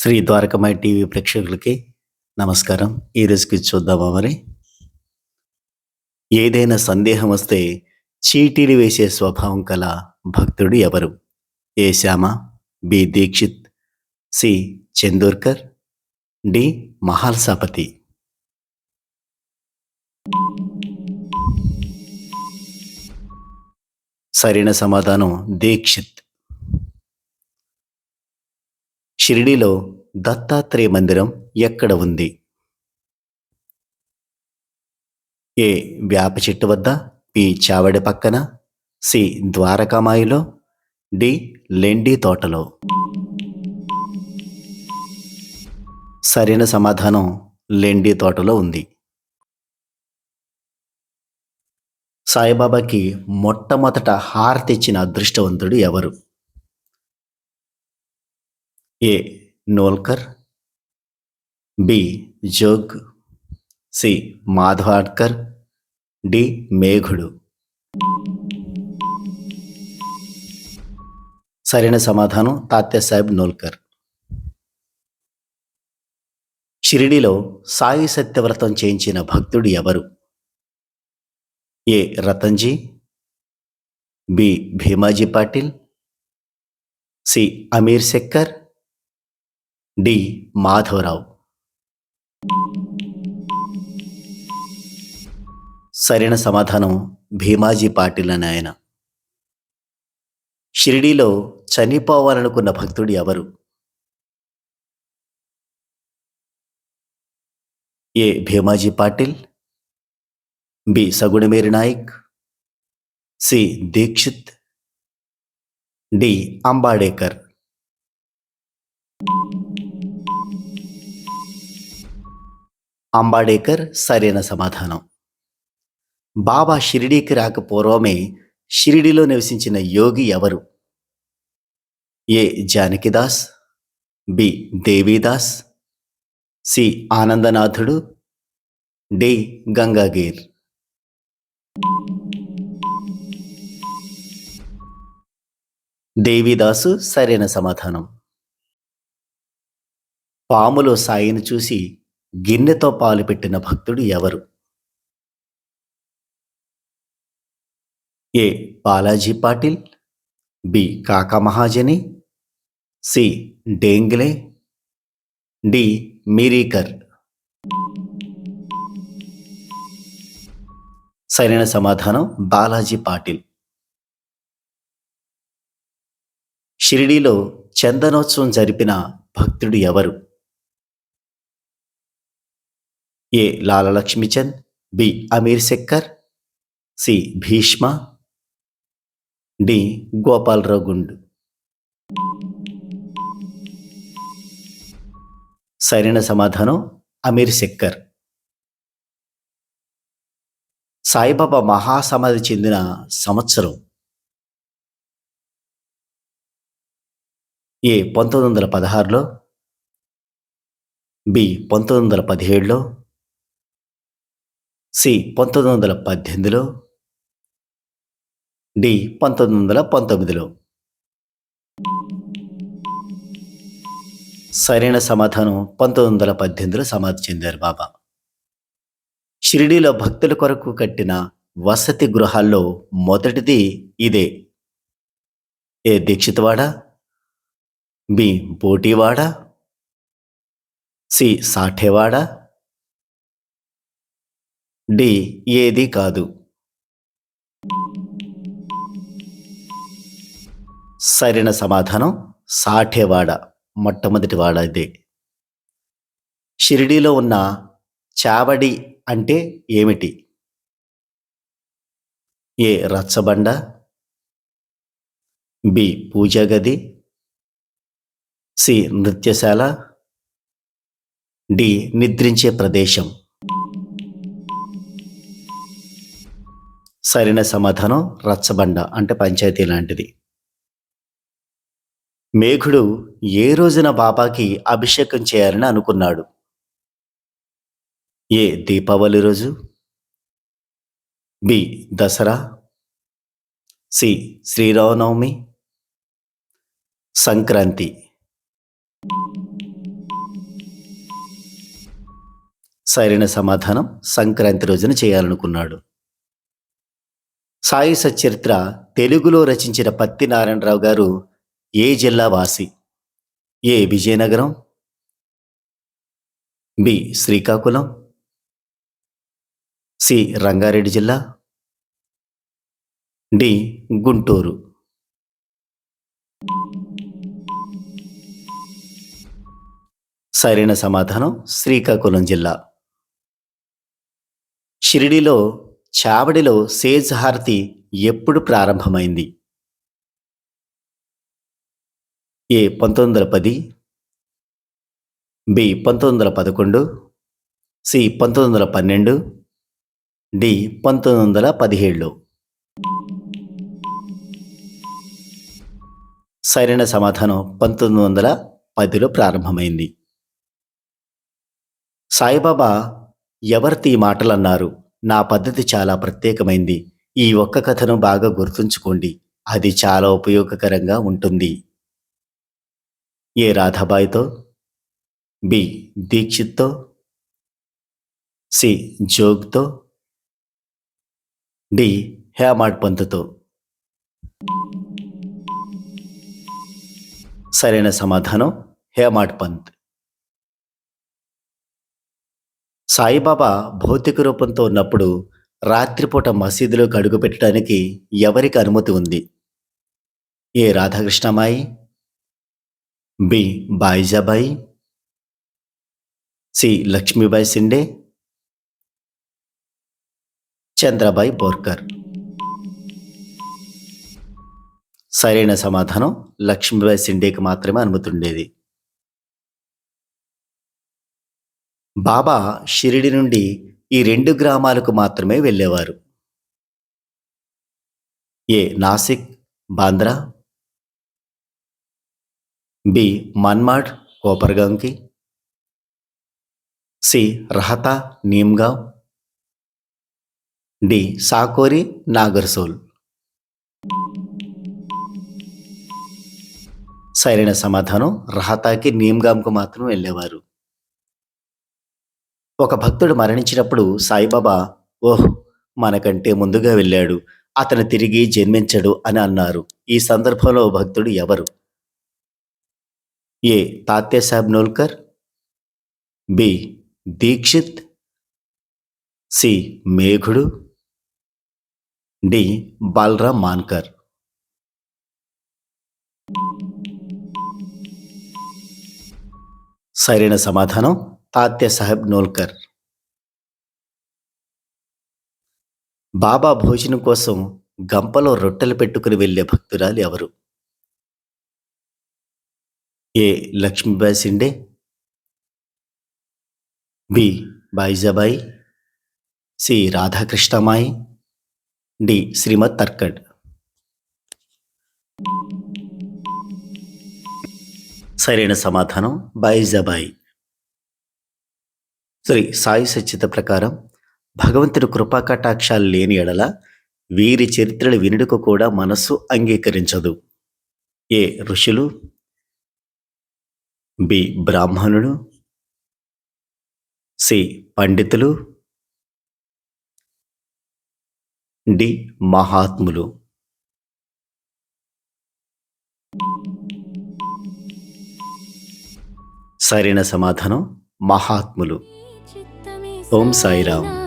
Shri ద్వారకమై TV ప్రేక్షకులకి నమస్కారం. ఈ రోజుకి చూద్దామా మరి? ఏదైనా సందేహం వస్తే చీటీలు వేసే స్వభావం కల భక్తుడు ఎవరు? A Shyama B Dixit C Chandorkar D Mhalsapati. సరైన సమాధానం దీక్షిత్. షిరిడీలో దత్తాత్రేయ మందిరం ఎక్కడ ఉంది? ఏ వేప చెట్టు వద్ద పి చావడి పక్కన సి ద్వారకామాయిలో డి లెండి తోటలో. సరైన సమాధానం లెండి తోటలో ఉంది. సాయిబాబాకి మొట్టమొదట హారతి ఇచ్చిన అదృష్టవంతుడు ఎవరు? A Nolkar B Jog C Madhavadkar D మేఘుడు. సరైన సమాధానం తాత్య సాహెబ్ నోల్కర్. షిరిడిలో సాయి సత్యవ్రతం చేయించిన భక్తుడు ఎవరు? A Ratanji B Bhimaji Patil C Amir Shakkar D Madhavrao. సరైన సమాధానం భీమాజీ పాటిల్ అని ఆయన. షిరిడీలో చనిపోవాలనుకున్న భక్తుడు ఎవరు? A Bhimaji Patil? B Sagunmeru Naik. C Dixit. D Ambadekar. Ambadekar సరైన సమాధానం. బాబా షిరిడీకి రాక పూర్వమే షిరిడిలో నివసించిన యోగి ఎవరు? A. Janakidas B. Devidas C. ఆనందనాథుడు D. Gangagir. Devidas సరైన సమాధానం. పాములో సాయిని చూసి గిన్నెతో పాలు పెట్టిన భక్తుడు ఎవరు? A. Balaji Patil B. Kaka Mahajani C. Dengle D. Mirikar. సరైన సమాధానం బాలాజీ పాటిల్. షిరిడీలో చందనోత్సవం జరిపిన భక్తుడు ఎవరు? A Lala Lakshmichand B Amir Shakkar C Bhishma D Gopalrao Gundu సరైన సమాధానం అమీర్ శెక్కర్. సాయిబాబా మహాసమాధి చెందిన సంవత్సరం. ఏ పంతొమ్మిది వందల పదహారులో బి పంతొమ్మిది వందల పదిహేడులో సి పంతొమ్మిది వందల పద్దెనిమిదిలో డి పంతొమ్మిది వందల పంతొమ్మిదిలో. సరైన సమాధానం పంతొమ్మిది వందల పద్దెనిమిదిలో సమాధి చెందారు బాబా. షిరిడీలో భక్తుల కొరకు కట్టిన వసతి గృహాల్లో మొదటిది ఇదే. A Dixitwada? B Butiwada? C Sathewada? D ఏది కాదు. సరైన సమాధానం సాఠేవాడ మొట్టమొదటి వాడ ఇదే. షిరిడీలో ఉన్న చావడి అంటే ఏమిటి? ఏ రచ్చబండ? బి పూజాగది సి నృత్యశాల? డి నిద్రించే ప్రదేశం? సరైన సమాధానం రచ్చబండ అంటే పంచాయతీ లాంటిది. మేఘుడు ఏ రోజున బాబాకి అభిషేకం చేయాలని అనుకున్నాడు? ఏ దీపావళి రోజు? బి దసరా? సి శ్రీరామనవమి? సంక్రాంతి? సరైన సమాధానం సంక్రాంతి రోజున చేయాలనుకున్నాడు. సాయి సచరిత్ర తెలుగులో రచించిన పత్తి నారాయణరావు గారు ఏ జిల్లా వాసి? A Vizianagaram? B Srikakulam? C Rangareddy జిల్లా? డి గుంటూరు? సరైన సమాధానం శ్రీకాకుళం జిల్లా. షిరిడిలో చావడిలో సేజ్ హారతి ఎప్పుడు ప్రారంభమైంది? ఏ పంతొమ్మిది వందల పది బి పంతొమ్మిది వందల పదకొండు సి పంతొమ్మిది వందల పన్నెండు డి పంతొమ్మిది వందల పదిహేడులో సరైన సమాధానం పంతొమ్మిది వందల పదిలో ప్రారంభమైంది. సాయిబాబా ఎవరితి మాటలన్నారు? నా పద్ధతి చాలా ప్రత్యేకమైంది. ఈ ఒక్క కథను బాగా గుర్తుంచుకోండి. అది చాలా ఉపయోగకరంగా ఉంటుంది. ఏ రాధాబాయితో? బి. దీక్షిత్తో? సి. జోగ్తో? డి. హేమాడ్ పంతుతో? సరైన సమాధానం హేమాడ్ పంత్. సాయిబాబా భౌతిక రూపంతో ఉన్నప్పుడు రాత్రిపూట మసీదులోకి అడుగుపెట్టడానికి ఎవరికి అనుమతి ఉంది? A Radhakrishnamai? B Bayajabai? C Lakshmibai Shinde? Chandrabai Borkar. సరైన సమాధానం లక్ష్మీబాయి సిండేకి మాత్రమే అనుమతి ఉండేది. బాబా షిరిడి నుండి ఈ రెండు గ్రామాలకు మాత్రమే వెళ్ళేవారు. ఏ నాసిక్ బాంద్రా? బి మన్మాడ్ కోపర్గాంకి? సి రహతా నీమ్గావ్? డి సాకోరి నాగర్సోల్? సరైన సమాధానం రహతాకి నీమ్గాంకు మాత్రం వెళ్ళేవారు. ఒక భక్తుడు మరణించినప్పుడు సాయిబాబా ఓహ్ మనకంటే ముందుగా వెళ్ళాడు. అతను తిరిగి జన్మించడు అని అన్నారు. ఈ సందర్భంలో భక్తుడు ఎవరు? A. Tatya Saheb Nolkar. B. Dixit. C. మేఘుడు. D. Balaram Mankar. సరైన సమాధానం? తాత్య సాహెబ్ నోల్కర్. బాబా భోజనం కోసం గంపలో రొట్టెలు పెట్టుకుని వెళ్ళే భక్తురాలు ఎవరు? A Lakshmibai Shinde? B. Bayajabai C. Radhakrishnamai. D. Shrimad Tarkhad. సరైన సమాధానం బాయిజాబాయి శ్రీ సాయి సచ్చిత ప్రకారం భగవంతుడు కృపా కటాక్షాలు లేని ఎడల వీరి చరిత్రలు వినుడుకు కూడా మనస్సు అంగీకరించదు. ఏ ఋషులు బి బ్రాహ్మణుడు సి పండితులు డి మహాత్ములు. సరైన సమాధానం మహాత్ములు. ओम साई राम